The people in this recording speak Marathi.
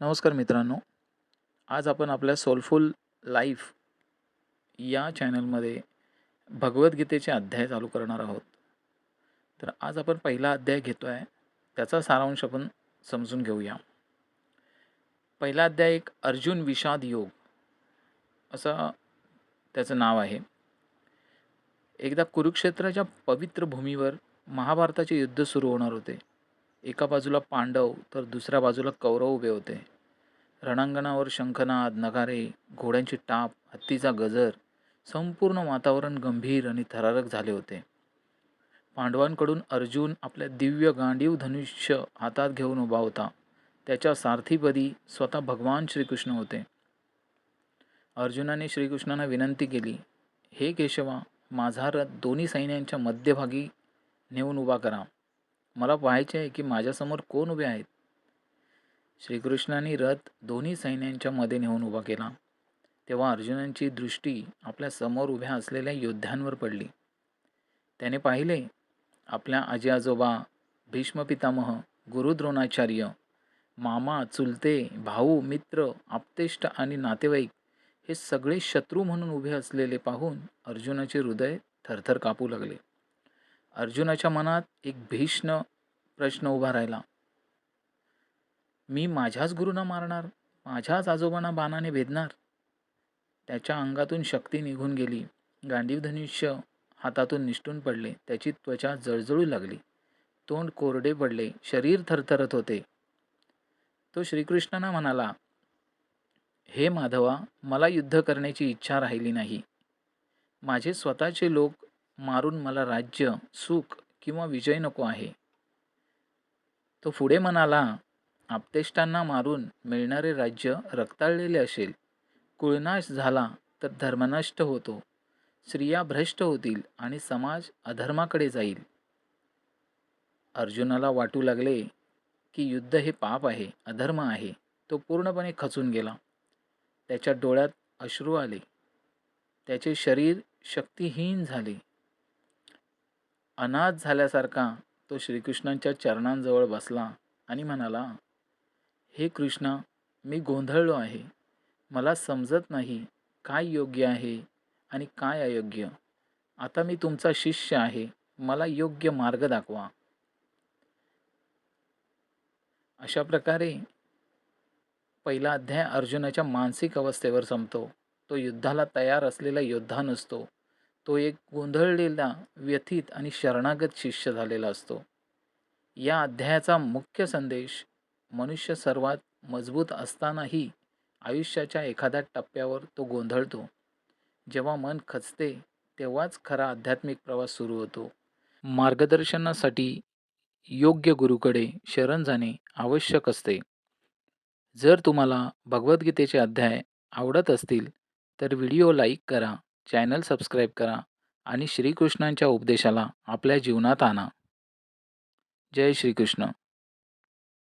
नमस्कार मित्रांनो. आज आपण आपल्या सोलफुल लाईफ या चॅनलमध्ये भगवद्गीतेचे अध्याय चालू करणार आहोत. तर आज आपण पहिला अध्याय घेतो आहे त्याचा सारांश आपण समजून घेऊया. पहिला अध्याय एक अर्जुन विषाद योग. असं त्याचं नाव आहे. एकदा कुरुक्षेत्राच्या पवित्र भूमीवर महाभारताचे युद्ध सुरू होणार होते. एका बाजूला पांडव तर दुसऱ्या बाजूला कौरव उभे होते. रणांगणावर शंखनाद नगारे घोड्यांची टाप हत्तीचा गजर संपूर्ण वातावरण गंभीर आणि थरारक झाले होते. पांडवांकडून अर्जुन आपल्या दिव्य गांडीव धनुष्य हातात घेऊन उभा होता. त्याच्या सारथीपदी स्वतः भगवान श्रीकृष्ण होते. अर्जुनाने श्रीकृष्णांना विनंती केली हे केशवा माझा रथ दोन्ही सैन्यांच्या मध्यभागी नेऊन उभा करा. मला पाहायचे आहे की माझ्यासमोर कोण उभे आहेत? श्रीकृष्णाने रथ दोन्ही सैन्यांच्या मध्ये नेऊन उभा केला. तेव्हा अर्जुनांची दृष्टी आपल्यासमोर उभ्या असलेल्या योद्ध्यांवर पडली. त्याने पाहिले आपल्या आजी आजोबा भीष्म पितामह गुरुद्रोणाचार्य मामा चुलते भाऊ मित्र आप्तेष्ट आणि नातेवाईक हे सगळे शत्रू म्हणून उभे असलेले पाहून अर्जुनाचे हृदय थरथर कापू लागले. अर्जुनाच्या मनात एक भीष्ण प्रश्न उभा राहिला. मी माझ्याच गुरुना मारणार? माझ्याच आजोबांना बाणाने भेदणार? त्याच्या अंगातून शक्ती निघून गेली. गांडीव धनुष्य हातातून निष्ठून पडले. त्याची त्वचा जळजळू लागली. तोंड कोरडे पडले. शरीर थरथरत होते. तो श्रीकृष्णांना म्हणाला हे माधवा मला युद्ध करण्याची इच्छा राहिली नाही. माझे स्वतःचे लोक मारून मला राज्य सुख किंवा विजय नको आहे. तो पुढे म्हणाला आपतेष्टांना मारून मिळणारे राज्य रक्ताळलेले असेल. कुळनाश झाला तर धर्मनष्ट होतो. स्त्रिया भ्रष्ट होतील आणि समाज अधर्माकडे जाईल. अर्जुनाला वाटू लागले की युद्ध हे पाप आहे अधर्म आहे. तो पूर्णपणे खचून गेला. त्याच्या डोळ्यात अश्रू आले. त्याचे शरीर शक्तिहीन झाले. अनाथ झाल्यासारखा तो श्रीकृष्णांच्या चरणांजवळ बसला आणि म्हणाला हे कृष्णा मी गोंधळलो आहे. मला समजत नाही काय योग्य आहे आणि काय अयोग्य. आता मी तुमचा शिष्य आहे. मला योग्य मार्ग दाखवा. अशा प्रकारे पहिला अध्याय अर्जुनाच्या मानसिक अवस्थेवर संपतो. तो युद्धाला तयार असलेला योद्धा नसतो. तो एक गोंधळलेला व्यथित आणि शरणागत शिष्य झालेला असतो. या अध्यायाचा मुख्य संदेश मनुष्य सर्वात मजबूत असतानाही आयुष्याच्या एखाद्या टप्प्यावर तो गोंधळतो. जेव्हा मन खचते तेव्हाच खरा आध्यात्मिक प्रवास सुरू होतो. मार्गदर्शनासाठी योग्य गुरुकडे शरण जाणे आवश्यक असते. जर तुम्हाला भगवद्गीतेचे अध्याय आवडत असतील तर व्हिडिओ लाईक करा. चॅनल सबस्क्राईब करा आणि श्रीकृष्णांच्या उपदेशाला आपल्या जीवनात आणा. जय श्रीकृष्ण.